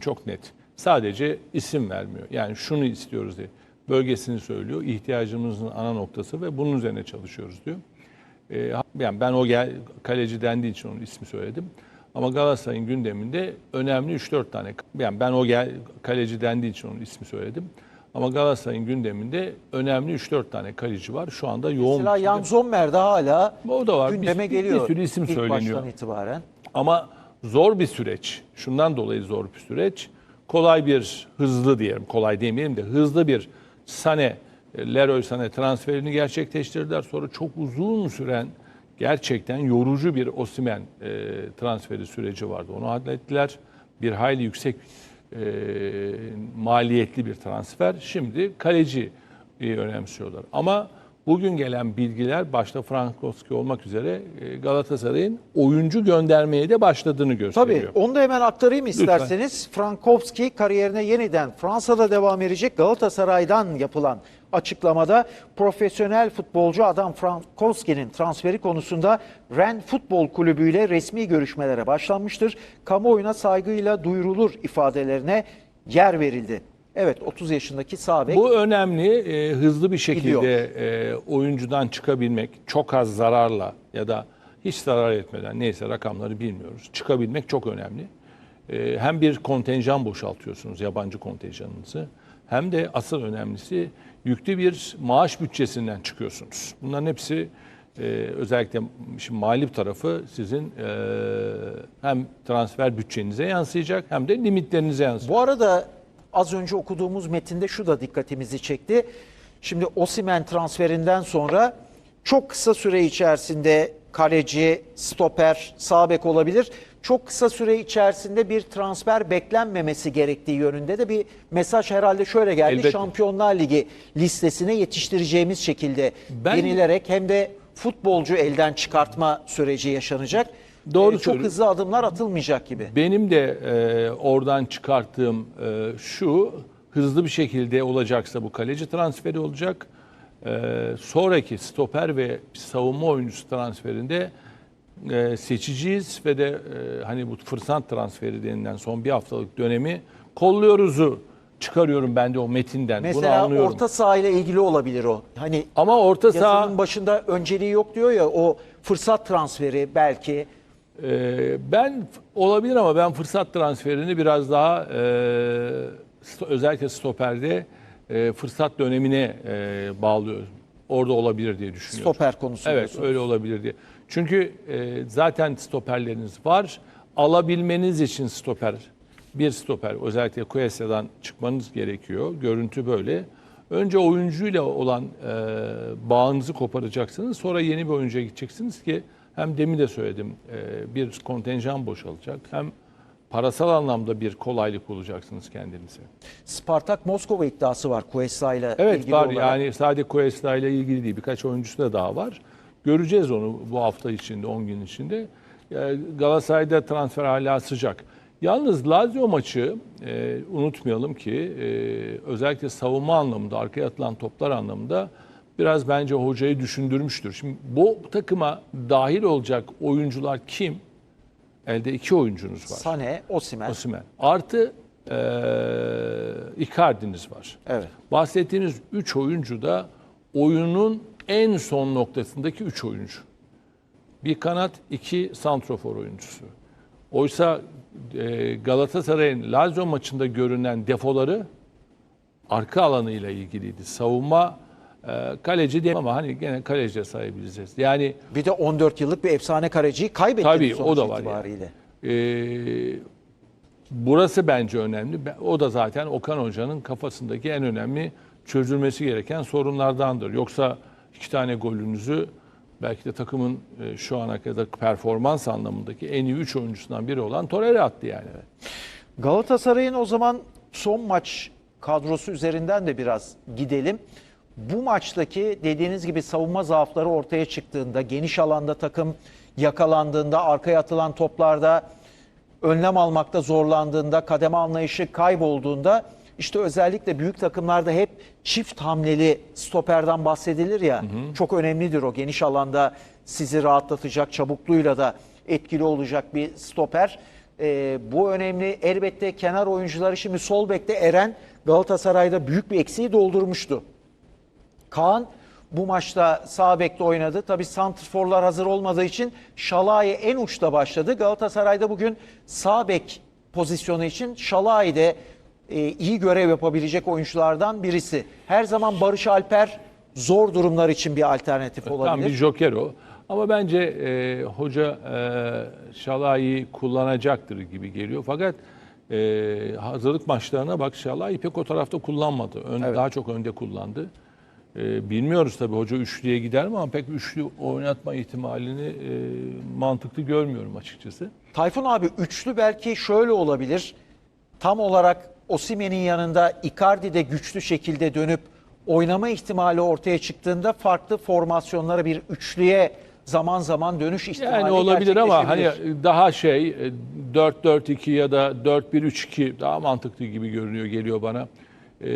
Çok net. Sadece isim vermiyor. Yani şunu istiyoruz diye. Bölgesini söylüyor. ihtiyacımızın ana noktası ve bunun üzerine çalışıyoruz diyor. Ee, yani ben o gel, kaleci dendiği için onun ismi söyledim. Ama Galatasaray'ın gündeminde önemli 3-4 tane. Yani ben o gel, kaleci dendiği için onun ismi söyledim. Ama Galatasaray'ın gündeminde önemli 3-4 tane kaleci var. Şu anda yoğun. Mesela Jan Sommer de hala O da var. gündeme Bir- bir- bir geliyor. sürü isim ilk söyleniyor. baştan itibaren. Ama zor bir süreç. Şundan dolayı zor bir süreç. Kolay bir, hızlı diyelim, kolay demeyelim de hızlı bir Sane, Leroy Sane transferini gerçekleştirdiler. Sonra çok uzun süren gerçekten yorucu bir Osimen e, transferi süreci vardı. Onu hallettiler. Bir hayli yüksek e, maliyetli bir transfer. Şimdi kaleci e, önemsiyorlar. Ama Bugün gelen bilgiler başta Frankowski olmak üzere e, Galatasaray'ın oyuncu göndermeye de başladığını Tabii gösteriyor. onu da hemen aktarayım isterseniz. Frankowski kariyerine yeniden Fransa'da devam edecek Galatasaray'dan yapılan açıklamada profesyonel futbolcu Adam Frankowski'nin transferi konusunda Ren Futbol Kulübü ile resmi görüşmelere başlanmıştır. Kamuoyuna saygıyla duyurulur ifadelerine yer verildi. Evet 30 yaşındaki sağ bek Bu önemli. e, hızlı bir şekilde e, oyuncudan çıkabilmek, çok az zararla ya da hiç zarar etmeden neyse rakamları bilmiyoruz. Çıkabilmek çok önemli. E, hem bir kontenjan boşaltıyorsunuz, yabancı kontenjanınızı. Hem de asıl önemlisi yüklü bir maaş bütçesinden çıkıyorsunuz. Bunların hepsi e, özellikle şimdi mali tarafı sizin e, hem transfer bütçenize yansıyacak hem de limitlerinize yansıyacak. Bu arada az önce okuduğumuz metinde şu da dikkatimizi çekti. Şimdi Osimen transferinden sonra çok kısa süre içerisinde kaleci, stoper, sağ bek olabilir. Çok kısa süre içerisinde bir transfer beklenmemesi gerektiği yönünde de bir mesaj herhalde şöyle geldi. Elbette. Şampiyonlar Ligi listesine yetiştireceğimiz şekilde Ben- yenilerek hem de futbolcu elden çıkartma süreci yaşanacak. Doğru Ee, çok hızlı adımlar atılmayacak gibi. Benim de e, oradan çıkarttığım e, şu hızlı bir şekilde olacaksa bu kaleci transferi olacak. E, sonraki stoper ve savunma oyuncusu transferinde e, seçeceğiz ve de e, hani bu fırsat transferi denilen son bir haftalık dönemi kolluyoruzu çıkarıyorum ben de o metinden. Bunu Mesela anlıyorum. orta saha ile ilgili olabilir o. Hani Ama orta saha yazının başında önceliği yok diyor ya o fırsat transferi belki. Ee, ben olabilir ama ben fırsat transferini biraz daha e, sto- özellikle stoperde e, fırsat dönemine e, bağlıyorum. Orada olabilir diye düşünüyorum. Stoper konusu Evet diyorsunuz. öyle olabilir diye. Çünkü e, zaten stoperleriniz var. Alabilmeniz için stoper, bir stoper özellikle Cuesa'dan çıkmanız gerekiyor. Görüntü böyle. Önce oyuncuyla olan e, bağınızı koparacaksınız. Sonra yeni bir oyuncuya gideceksiniz ki hem demin de söyledim e, bir kontenjan boşalacak. Hem parasal anlamda bir kolaylık bulacaksınız kendinize. Spartak Moskova iddiası var Cuesta ile Evet ilgili var olarak. yani sadece Cuesta ile ilgili değil birkaç oyuncusu da daha var. Göreceğiz onu bu hafta içinde 10 gün içinde. Galatasaray'da transfer hala sıcak. Yalnız Lazio maçı e, unutmayalım ki e, özellikle savunma anlamında arkaya atılan toplar anlamında biraz bence hocayı düşündürmüştür. Şimdi bu takıma dahil olacak oyuncular kim? Elde iki oyuncunuz var. Sane, Osimhen. Osimhen. Artı e, Icardi'niz var. Evet. Bahsettiğiniz 3 oyuncu da oyunun en son noktasındaki 3 oyuncu. Bir kanat, iki santrofor oyuncusu. Oysa e, Galatasaray'ın Lazio maçında görünen defoları arka alanıyla ilgiliydi. Savunma, e, kaleci değil ama hani gene kaleciye sayabiliriz. Yani Bir de 14 yıllık bir efsane kaleciyi kaybettiniz Tabii, sonuç o da var itibariyle. Ee, burası bence önemli. O da zaten Okan Hoca'nın kafasındaki en önemli çözülmesi gereken sorunlardandır. Yoksa iki tane golünüzü belki de takımın e, şu ana kadar performans anlamındaki en iyi üç oyuncusundan biri olan Torreira attı yani. Galatasaray'ın o zaman son maç kadrosu üzerinden de biraz gidelim. Bu maçtaki dediğiniz gibi savunma zaafları ortaya çıktığında, geniş alanda takım yakalandığında, arkaya atılan toplarda önlem almakta zorlandığında, kademe anlayışı kaybolduğunda İşte özellikle büyük takımlarda hep çift hamleli stoperden bahsedilir ya. Çok önemlidir o geniş alanda sizi rahatlatacak, çabukluğuyla da etkili olacak bir stoper. Ee, bu önemli. Elbette kenar oyuncuları şimdi sol bekte Eren Galatasaray'da büyük bir eksiği doldurmuştu. Kaan bu maçta sağ bekte oynadı. Tabii santrforlar hazır olmadığı için Şalai en uçta başladı. Galatasaray'da bugün sağ bek pozisyonu için Şalai de e, iyi görev yapabilecek oyunculardan birisi. Her zaman Barış Alper zor durumlar için bir alternatif Tam bir olabilir. joker o. Ama bence e, hoca e, Şalay'ı kullanacaktır gibi geliyor. Fakat e, hazırlık maçlarına bak Şalay pek o tarafta kullanmadı. Ön, Daha çok önde kullandı. E, bilmiyoruz tabii hoca üçlüye gider mi ama pek üçlü oynatma ihtimalini e, mantıklı görmüyorum açıkçası. Tayfun abi üçlü belki şöyle olabilir. Tam olarak Osimen'in yanında Icardi de güçlü şekilde dönüp oynama ihtimali ortaya çıktığında farklı formasyonlara bir üçlüye zaman zaman dönüş ihtimali Yani olabilir ama hani daha şey e, 4-4-2 ya da 4-1-3-2 daha mantıklı gibi görünüyor geliyor bana. E,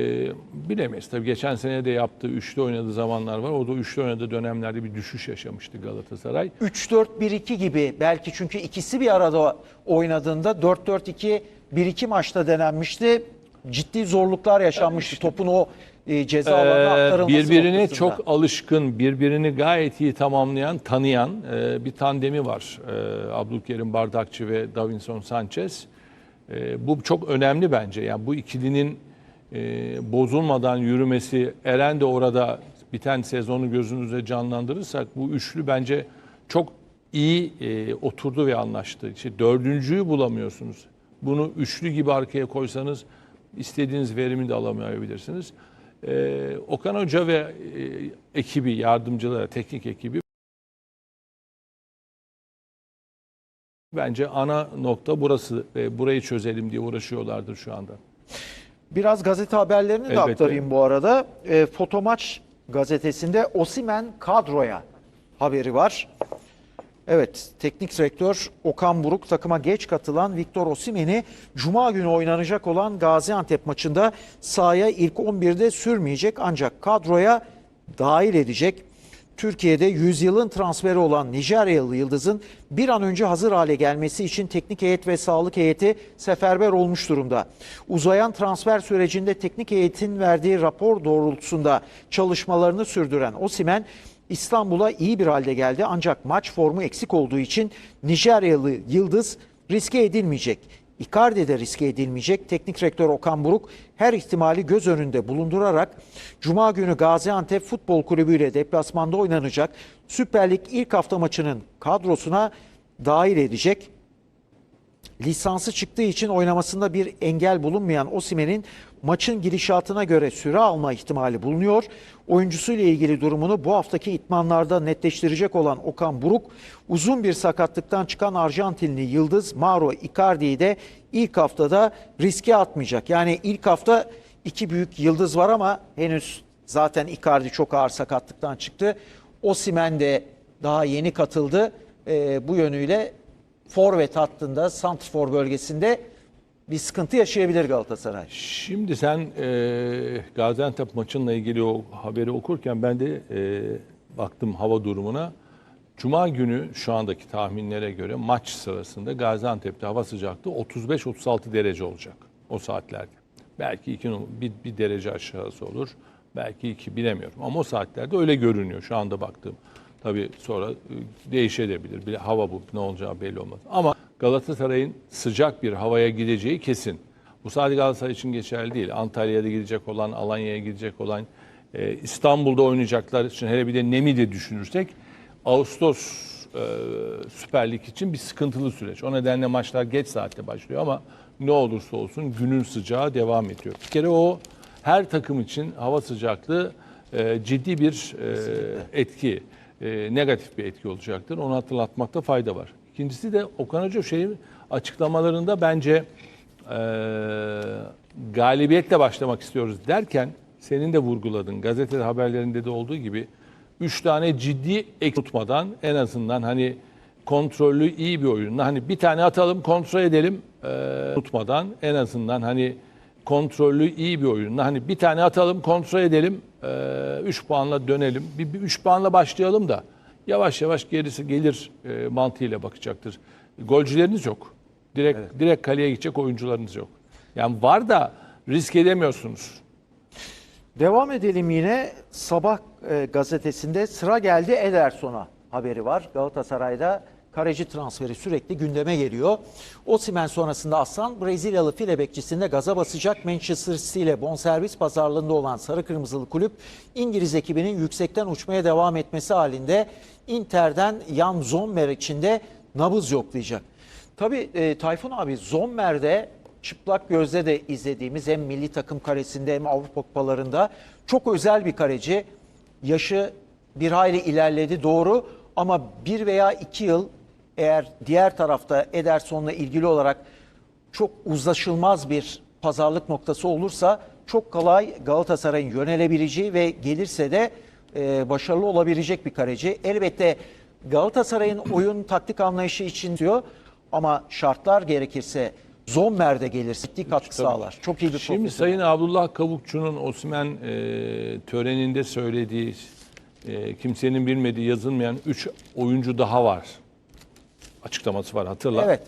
bilemeyiz tabii geçen sene de yaptığı üçlü oynadığı zamanlar var. O da üçlü oynadığı dönemlerde bir düşüş yaşamıştı Galatasaray. 3-4-1-2 gibi belki çünkü ikisi bir arada oynadığında 4-4-2-1-2 maçta denenmişti. Ciddi zorluklar yaşanmıştı. Topun o e, ceza alanına Ee, aktarılması birbirine noktasında. çok alışkın, birbirini gayet iyi tamamlayan, tanıyan e, bir tandemi var. E, Abdülkerim Bardakçı ve Davinson Sanchez. E, bu çok önemli bence. Yani bu ikilinin e, bozulmadan yürümesi, Eren de orada biten sezonu gözünüzde canlandırırsak bu üçlü bence çok iyi e, oturdu ve anlaştı. İşte dördüncüyü bulamıyorsunuz. Bunu üçlü gibi arkaya koysanız istediğiniz verimi de alamayabilirsiniz. Ee, Okan Hoca ve e, ekibi, yardımcıları, teknik ekibi bence ana nokta burası ve burayı çözelim diye uğraşıyorlardır şu anda. Biraz gazete haberlerini de Elbette. aktarayım bu arada. E, Fotomaç gazetesinde Osimen kadroya haberi var. Evet, teknik direktör Okan Buruk takıma geç katılan Victor Osimen'i Cuma günü oynanacak olan Gaziantep maçında sahaya ilk 11'de sürmeyecek ancak kadroya dahil edecek. Türkiye'de yüzyılın transferi olan Nijeryalı Yıldız'ın bir an önce hazır hale gelmesi için teknik heyet ve sağlık heyeti seferber olmuş durumda. Uzayan transfer sürecinde teknik heyetin verdiği rapor doğrultusunda çalışmalarını sürdüren Osimen İstanbul'a iyi bir halde geldi ancak maç formu eksik olduğu için Nijeryalı Yıldız riske edilmeyecek. Icardi de riske edilmeyecek. Teknik direktör Okan Buruk her ihtimali göz önünde bulundurarak Cuma günü Gaziantep Futbol Kulübü ile deplasmanda oynanacak Süper Lig ilk hafta maçının kadrosuna dahil edecek. Lisansı çıktığı için oynamasında bir engel bulunmayan Osimen'in maçın gidişatına göre süre alma ihtimali bulunuyor. Oyuncusuyla ilgili durumunu bu haftaki itmanlarda netleştirecek olan Okan Buruk, uzun bir sakatlıktan çıkan Arjantinli Yıldız Mauro Icardi'yi de ilk haftada riske atmayacak. Yani ilk hafta iki büyük yıldız var ama henüz zaten Icardi çok ağır sakatlıktan çıktı. Osimen de daha yeni katıldı. Ee, bu yönüyle forvet hattında, santrfor bölgesinde bir sıkıntı yaşayabilir Galatasaray. Şimdi sen e, Gaziantep maçınla ilgili o haberi okurken ben de e, baktım hava durumuna. Cuma günü şu andaki tahminlere göre maç sırasında Gaziantep'te hava sıcaklığı 35-36 derece olacak o saatlerde. Belki iki, bir, bir derece aşağısı olur. Belki iki bilemiyorum. Ama o saatlerde öyle görünüyor şu anda baktığım. Tabii sonra e, değişebilir. Bir hava bu ne olacağı belli olmaz. Ama Galatasaray'ın sıcak bir havaya gideceği kesin. Bu sadece Galatasaray için geçerli değil. Antalya'da gidecek olan, Alanya'ya gidecek olan, e, İstanbul'da oynayacaklar için hele bir de Nemi de düşünürsek Ağustos e, Süper Lig için bir sıkıntılı süreç. O nedenle maçlar geç saatte başlıyor ama ne olursa olsun günün sıcağı devam ediyor. Bir kere o her takım için hava sıcaklığı e, ciddi bir e, etki, e, negatif bir etki olacaktır. Onu hatırlatmakta fayda var. İkincisi de Okan Hoca şeyin açıklamalarında bence e, galibiyetle başlamak istiyoruz derken senin de vurguladın gazete haberlerinde de olduğu gibi üç tane ciddi ek tutmadan en azından hani kontrollü iyi bir oyunla hani bir tane atalım kontrol edelim e, tutmadan en azından hani kontrollü iyi bir oyun. Hani bir tane atalım, kontrol edelim, 3 puanla dönelim. Bir 3 puanla başlayalım da yavaş yavaş gerisi gelir e, mantığıyla bakacaktır. Golcüleriniz yok. Direkt direkt kaleye gidecek oyuncularınız yok. Yani var da risk edemiyorsunuz. Devam edelim yine. Sabah e, gazetesinde sıra geldi Ederson'a haberi var. Galatasaray'da kaleci transferi sürekli gündeme geliyor. Osimhen sonrasında Aslan Brezilyalı file bekçisinde gaza basacak Manchester City ile bonservis pazarlığında olan sarı kırmızılı kulüp İngiliz ekibinin yüksekten uçmaya devam etmesi halinde Inter'den Jan Sommer için de nabız yoklayacak. Tabii e, Tayfun abi Sommer'de çıplak gözle de izlediğimiz hem milli takım karesinde hem Avrupa kupalarında çok özel bir kaleci. Yaşı bir hayli ilerledi doğru ama bir veya iki yıl eğer diğer tarafta Ederson'la ilgili olarak çok uzlaşılmaz bir pazarlık noktası olursa çok kolay Galatasaray'ın yönelebileceği ve gelirse de e, başarılı olabilecek bir kaleci. Elbette Galatasaray'ın oyun taktik anlayışı için diyor ama şartlar gerekirse Zommer de gelirse ciddi katkı sağlar. Çok iyi bir Şimdi. Sayın Abdullah Kavukçu'nun Osman e, töreninde söylediği, e, kimsenin bilmediği yazılmayan 3 oyuncu daha var. Açıklaması var hatırla. Evet.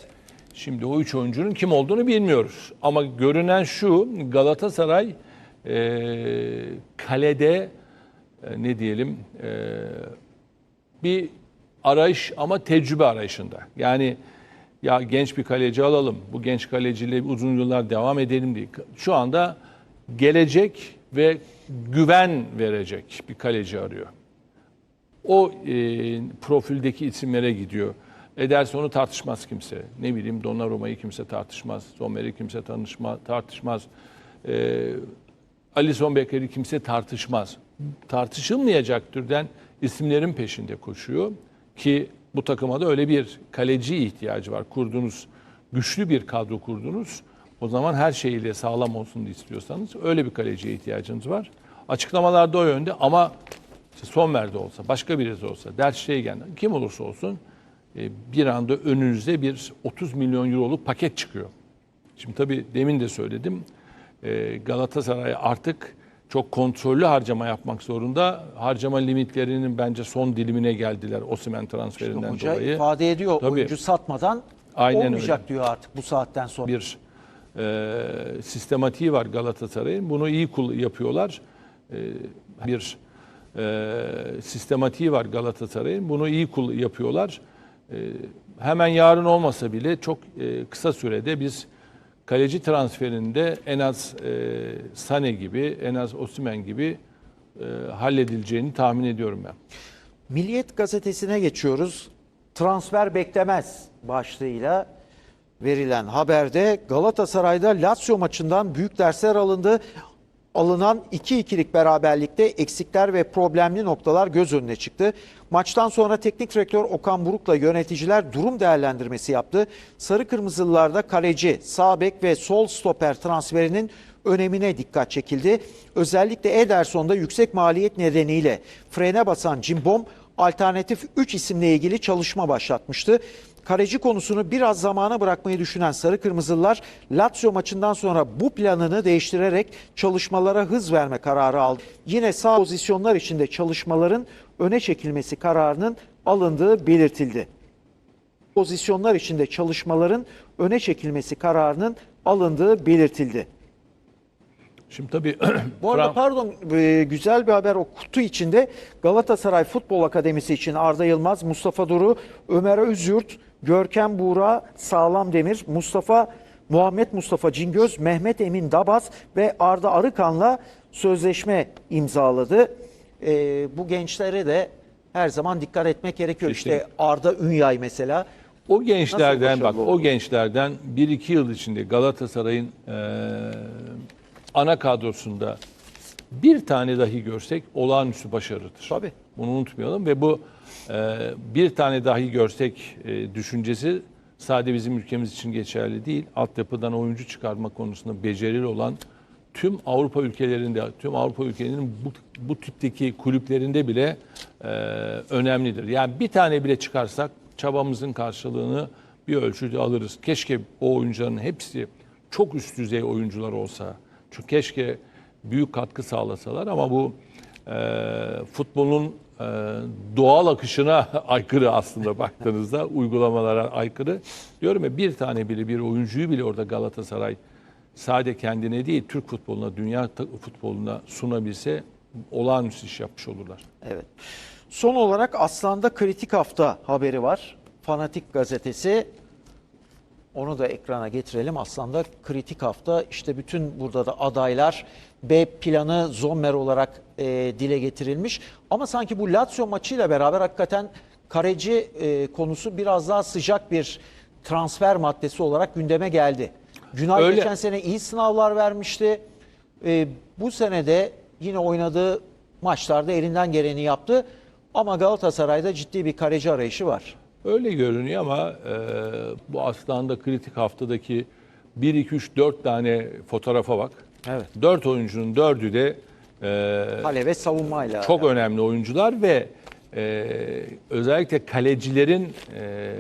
Şimdi o üç oyuncunun kim olduğunu bilmiyoruz. Ama görünen şu Galatasaray e, kalede e, ne diyelim e, bir arayış ama tecrübe arayışında. Yani ya genç bir kaleci alalım, bu genç kaleciyle uzun yıllar devam edelim diye. Şu anda gelecek ve güven verecek bir kaleci arıyor o e, profildeki isimlere gidiyor. Ederson'u tartışmaz kimse. Ne bileyim Donnarumma'yı kimse tartışmaz. Sommer'i kimse tanışma, tartışmaz. E, Alisson Becker'i kimse tartışmaz. Tartışılmayacak türden isimlerin peşinde koşuyor. Ki bu takıma da öyle bir kaleci ihtiyacı var. Kurdunuz, güçlü bir kadro kurdunuz. O zaman her şeyiyle sağlam olsun istiyorsanız öyle bir kaleciye ihtiyacınız var. Açıklamalarda o yönde ama işte Sommer'de olsa, başka birisi olsa, Der Stegen, kim olursa olsun bir anda önünüze bir 30 milyon euroluk paket çıkıyor. Şimdi tabii demin de söyledim. e, Galatasaray artık çok kontrollü harcama yapmak zorunda. Harcama limitlerinin bence son dilimine geldiler Osimhen transferinden Hoca dolayı. ifade ediyor Tabii. oyuncu satmadan Aynen olmayacak öyle. diyor artık bu saatten sonra. bir e, sistematiği var Galatasaray'ın. Bunu iyi yapıyorlar. E, bir e, sistematiği var Galatasaray'ın. Bunu iyi yapıyorlar. E, hemen yarın olmasa bile çok e, kısa sürede biz kaleci transferinde en az e, Sane gibi, en az Osimhen gibi e, halledileceğini tahmin ediyorum ben. Milliyet gazetesine geçiyoruz. Transfer beklemez başlığıyla verilen haberde Galatasaray'da Lazio maçından büyük dersler alındı. Alınan 2-2'lik beraberlikte eksikler ve problemli noktalar göz önüne çıktı. Maçtan sonra teknik direktör Okan Buruk'la yöneticiler durum değerlendirmesi yaptı. Sarı Kırmızılılarda kaleci, sağ bek ve sol stoper transferinin önemine dikkat çekildi. Özellikle Ederson'da yüksek maliyet nedeniyle frene basan Cimbom alternatif 3 isimle ilgili çalışma başlatmıştı. Kaleci konusunu biraz zamana bırakmayı düşünen Sarı Kırmızılılar Lazio maçından sonra bu planını değiştirerek çalışmalara hız verme kararı aldı. Yine sağ pozisyonlar içinde çalışmaların öne çekilmesi kararının alındığı belirtildi pozisyonlar içinde çalışmaların öne çekilmesi kararının alındığı belirtildi. Şimdi tabii Bu arada Fran- pardon e, güzel bir haber o kutu içinde Galatasaray Futbol Akademisi için Arda Yılmaz, Mustafa Duru, Ömer Özyurt, Görkem Buğra, Sağlam Demir, Mustafa Muhammed Mustafa Cingöz, Mehmet Emin Dabas ve Arda Arıkan'la sözleşme imzaladı. E, bu gençlere de her zaman dikkat etmek gerekiyor. İşte Kesinlikle. Arda Ünyay mesela. O gençlerden bak başarılı o oldu? gençlerden 1-2 yıl içinde Galatasaray'ın eee, ana kadrosunda bir tane dahi görsek olağanüstü başarıdır. Tabii. Bunu unutmayalım ve bu bir tane dahi görsek eee, düşüncesi sadece bizim ülkemiz için geçerli değil. Altyapıdan oyuncu çıkarma konusunda becerili olan tüm Avrupa ülkelerinde, tüm Avrupa ülkelerinin bu, bu tipteki kulüplerinde bile eee, önemlidir. Yani bir tane bile çıkarsak çabamızın karşılığını bir ölçüde alırız. Keşke o oyuncuların hepsi çok üst düzey oyuncular olsa. Çünkü keşke büyük katkı sağlasalar ama bu e, futbolun e, doğal akışına aykırı aslında baktığınızda uygulamalara aykırı. Diyorum ya bir tane bile bir oyuncuyu bile orada Galatasaray sade kendine değil Türk futboluna, dünya futboluna sunabilse olağanüstü iş yapmış olurlar. Evet. Son olarak Aslan'da kritik hafta haberi var. Fanatik gazetesi. Onu da ekrana getirelim. Aslan'da kritik hafta işte bütün burada da adaylar B planı Zommer olarak e, dile getirilmiş. Ama sanki bu Lazio maçıyla beraber hakikaten kaleci e, konusu biraz daha sıcak bir transfer maddesi olarak gündeme geldi. Günay Öyle. geçen sene iyi sınavlar vermişti. E, bu sene de yine oynadığı maçlarda elinden geleni yaptı. Ama Galatasaray'da ciddi bir kaleci arayışı var. Öyle görünüyor ama e, bu aslında kritik haftadaki 1, 2, 3, 4 tane fotoğrafa bak. Evet. 4 oyuncunun 4'ü de e, Kale ve savunmayla. çok önemli oyuncular ve e, özellikle kalecilerin e,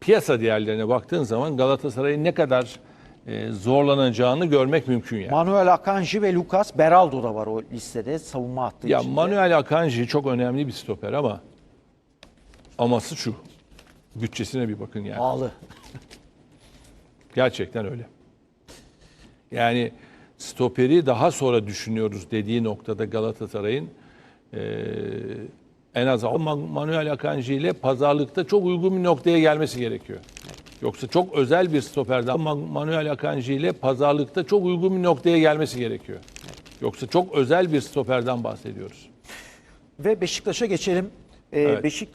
piyasa değerlerine baktığın zaman Galatasaray'ın ne kadar e, zorlanacağını görmek mümkün yani. Manuel Akanji ve Lucas Beraldo da var o listede savunma hattı Ya içinde. Manuel Akanji çok önemli bir stoper ama aması şu. Bütçesine bir bakın yani. Pahalı. Gerçekten öyle. Yani stoperi daha sonra düşünüyoruz dediği noktada Galatasaray'ın eee, en az Manuel Akanji ile pazarlıkta çok uygun bir noktaya gelmesi gerekiyor. Yoksa çok özel bir stoperden Manuel Akanji ile pazarlıkta çok uygun bir noktaya gelmesi gerekiyor. Yoksa çok özel bir stoperden bahsediyoruz. Ve Beşiktaş'a geçelim. Ee, Evet. Beşiktaş